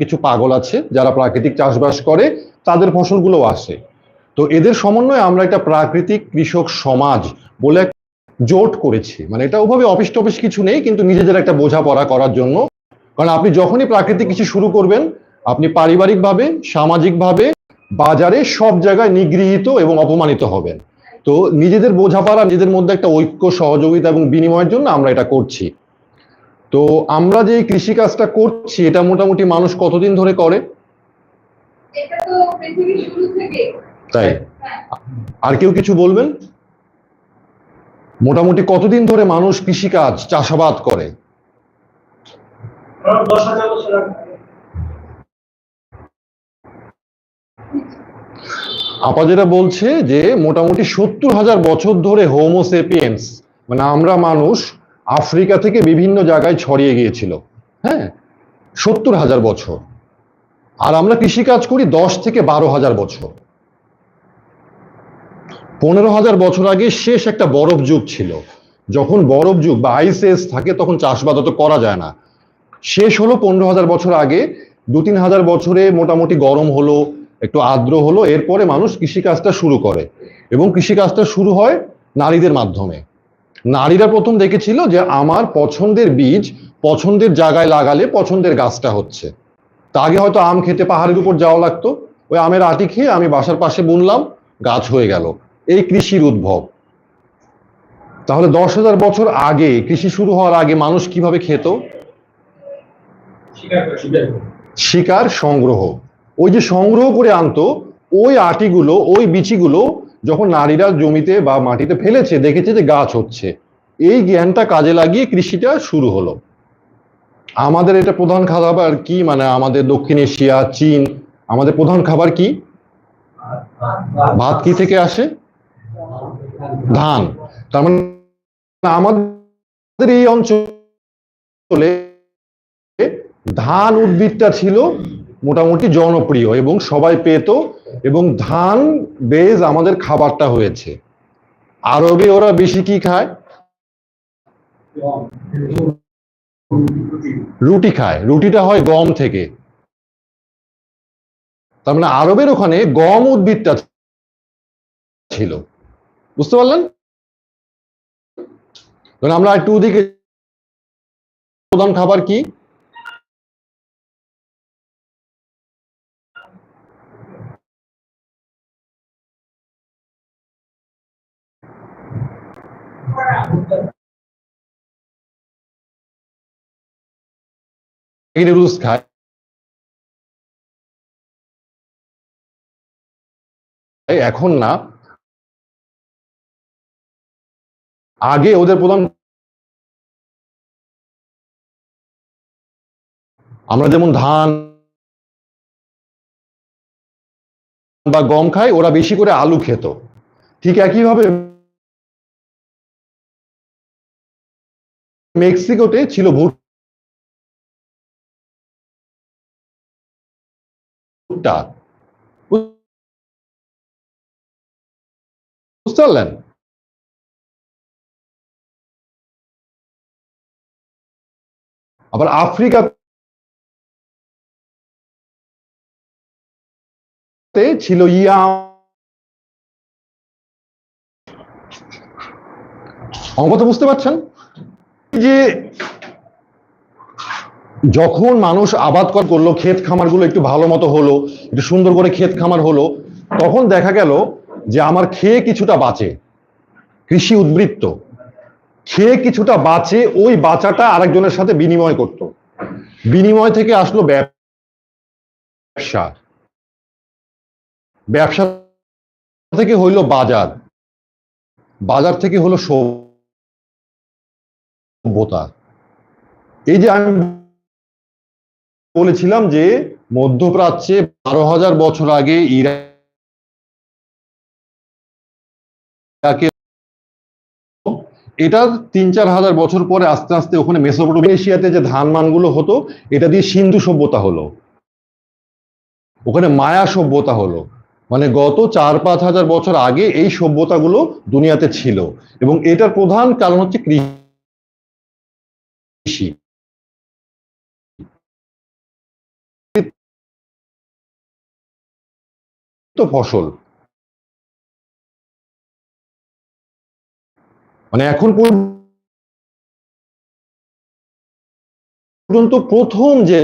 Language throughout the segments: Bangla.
কিছু পাগল আছে যারা প্রাকৃতিক চাষবাস করে, তাদের ফসলগুলো আসে। তো এদের সমন্বয়ে আমরা একটা প্রাকৃতিক কৃষক সমাজ বলে জোট করেছি। মানে এটা ওভাবে অফিস টফিস কিছু নেই, কিন্তু নিজেদের একটা বোঝাপড়া করার জন্য। কারণ আপনি যখনই প্রাকৃতিক কিছু শুরু করবেন, আপনি পারিবারিকভাবে, সামাজিকভাবে, বাজারে সব জায়গায় নিগৃহীত এবং অপমানিত হবেন। তো নিজেদের বোঝাপড়া, নিজেদের মধ্যে একটা ঐক্য, সহযোগিতা এবং বিনিময়ের জন্য আমরা এটা করছি। তো আমরা যে কৃষিকাজটা করছি এটা মোটামুটি মানুষ কতদিন ধরে করে? এটা তো পৃথিবীর শুরু থেকে। তাই? আর কেউ কিছু বলবেন? মোটামুটি কতদিন ধরে মানুষ কৃষিকাজ চাষাবাদ করে? আপা যেটা বলছে যে মোটামুটি সত্তর হাজার বছর ধরে হোমোসেপিয়েন্স মানে আমরা মানুষ আফ্রিকা থেকে বিভিন্ন জায়গায় ছড়িয়ে গিয়েছিল। হ্যাঁ সত্তর হাজার বছর। আর আমরা কৃষিকাজ করি দশ থেকে বারো হাজার বছর। পনেরো হাজার বছর আগে শেষ একটা বরফ যুগ ছিল। যখন বরফ যুগ বা আইস এজ থাকে তখন চাষবাদ অত করা যায় না। শেষ হলো পনেরো হাজার বছর আগে। দু তিন হাজার বছরে মোটামুটি গরম হলো, একটু আর্দ্র হলো, এরপরে মানুষ কৃষিকাজটা শুরু করে। এবং কৃষিকাজটা শুরু হয় নারীদের মাধ্যমে। নারীরা প্রথম দেখেছিল যে আমার পছন্দের বীজ পছন্দের জায়গায় লাগালে পছন্দের গাছটা হচ্ছে। তা আগে হয়তো আম খেতে পাহাড়ের উপর যাওয়া লাগতো। ওই আমের আটি খেয়ে আমি বাসার পাশে বুনলাম গাছ হয়ে গেল। এই কৃষির উদ্ভব। তাহলে দশ হাজার বছর আগে কৃষি শুরু হওয়ার আগে মানুষ কীভাবে খেত? শিকার সংগ্রহ। ওই যে সংগ্রহ করে আনতো ওই আটিগুলো ওই বিচিগুলো যখন নারীরা জমিতে বা মাটিতে ফেলেছে, দেখেছে যে গাছ হচ্ছে। এই জ্ঞানটা কাজে লাগিয়ে কৃষিটা শুরু হলো। আমাদের এটা প্রধান খাবার কি? মানে আমাদের দক্ষিণ এশিয়া, চীন, আমাদের প্রধান খাবার কি? ভাত কি থেকে আসে? ধান। তার মানে আমাদের এই অঞ্চলে ধান উদ্ভিদটা ছিল মোটামুটি জনপ্রিয় এবং সবাই পেত এবং ধান বেজ আমাদের খাবারটা হয়েছে। আরবে ওরা বেশি কি খায়? রুটি খায়। রুটিটা হয় গম থেকে। তার মানে আরবের ওখানে গম উদ্ভিদটা ছিল। বুঝতে পারলেন? আমরা একটু ওদিকে, প্রধান খাবার কি? এখন না। আগে ওদের প্রধান আমরা যেমন ধান বা গম খাই, ওরা বেশি করে আলু খেত। ঠিক একইভাবে মেক্সিকোতে ছিল ভুট্টা বুঝতে পারলেন আবার আফ্রিকাতে ছিল ইয়াম আমার কথা বুঝতে পারছেন? যে যখন মানুষ আবাদ করল, ক্ষেত খামারগুলো একটু ভালো মতো হলো, একটু সুন্দর করে ক্ষেত খামার হলো, তখন দেখা গেল যে আমার খেয়ে কিছুটা বাঁচে, কৃষি উদ্বৃত্ত। খেয়ে কিছুটা বাঁচে, ওই বাঁচাটা আরেকজনের সাথে বিনিময় করত। বিনিময় থেকে আসলো ব্যবসা। ব্যবসা থেকে হইল বাজার। বাজার থেকে হলো সভ্যতা। এই যে আমি বলেছিলাম যে মধ্যপ্রাচ্যে বারো হাজার বছর আগে ইরাকে এটা তিন চার হাজার বছর পরে আস্তে আস্তে ওখানে মেসোপটেমিয়া এশিয়াতে যে ধান মানগুলো হতো, এটা দিয়ে সিন্ধু সভ্যতা হলো। ওখানে মায়া সভ্যতা হলো। মানে গত চার পাঁচ হাজার বছর আগে এই সভ্যতাগুলো দুনিয়াতে ছিল। এবং এটার প্রধান কারণ হচ্ছে কৃষি। sheep ফসল। মানে এখন পর্যন্ত প্রথম যে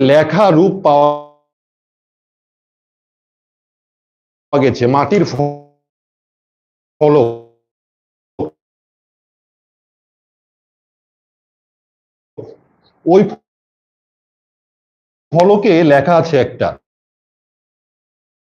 লেখা রূপ পাওয়া গেছে মাটির ফলক। ওই ফলকে লেখা আছে একটা।